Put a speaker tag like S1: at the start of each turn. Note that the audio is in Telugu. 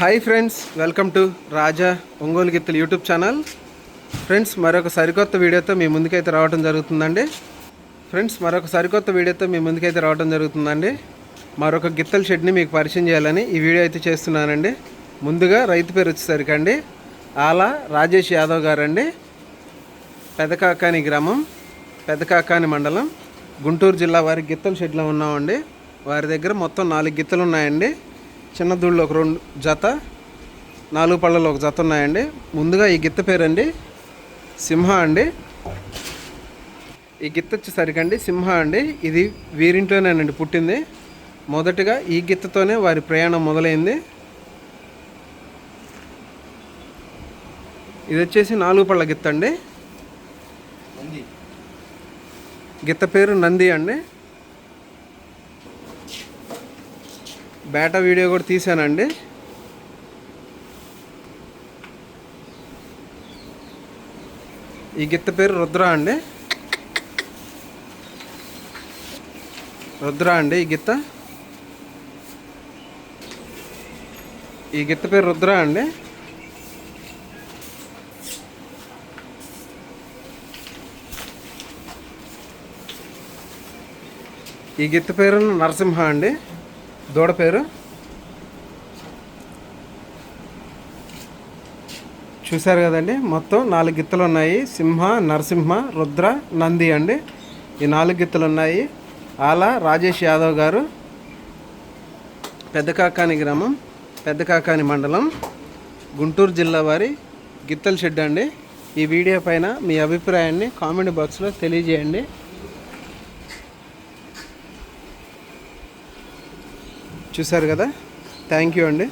S1: Hi friends welcome to Raja Ongole గిత్తలు యూట్యూబ్ ఛానల్ ఫ్రెండ్స్ మరొక సరికొత్త వీడియోతో మీ ముందుకైతే రావడం జరుగుతుందండి. ఫ్రెండ్స్ మరొక సరికొత్త వీడియోతో మీ ముందుకైతే రావడం జరుగుతుందండి. మరొక గిత్తల షెడ్ని మీకు పరిచయం చేయాలని ఈ వీడియో అయితే చేస్తున్నానండి. ముందుగా రైతు పేరు వచ్చేసరికి అండి. ఆలా రాజేష్ యాదవ్ గారండి. పెదకాకాని గ్రామం పెదకాకాని మండలం. గుంటూరు జిల్లా వారి గిత్తల షెడ్లో ఉన్నామండి. వారి దగ్గర మొత్తం నాలుగు గిత్తలు ఉన్నాయండి. చిన్న దూళ్ళు ఒక రెండు జత నాలుగు పళ్ళలో ఒక జత ఉన్నాయండి. ముందుగా ఈ గిత్త పేరండి సింహ అండి. ఈ గిత్త వచ్చేసరికి అండి సింహ అండి. ఇది వీరింట్లోనేనండి పుట్టింది. మొదటగా ఈ గిత్తతోనే వారి ప్రయాణం మొదలైంది. ఇది వచ్చేసి నాలుగు పళ్ళ గిత్త అండి గిత్త పేరు నంది అండి. బేటా వీడియో కూడా తీసానండి ఈ గిత్త పేరు రుద్ర అండి. రుద్ర అండి ఈ గిత్త. ఈ గిత్త పేరు రుద్ర అండి. ఈ గిత్త పేరు నరసింహ అండి. దూడ పేరు? చూశారు కదండి మొత్తం నాలుగు గిత్తలు ఉన్నాయి. సింహ నరసింహ రుద్ర నంది అండి. ఈ నాలుగు గిత్తలు ఉన్నాయి. ఆల రాజేష్ యాదవ్ గారు పెద్దకాకాని గ్రామం పెద్దకాకాని మండలం గుంటూరు జిల్లా వారి గిత్తల షెడ్ అండి. ఈ వీడియో పైన మీ అభిప్రాయాన్ని కామెంట్ బాక్స్లో తెలియజేయండి. చూశారు కదా? థ్యాంక్ యూ అండి.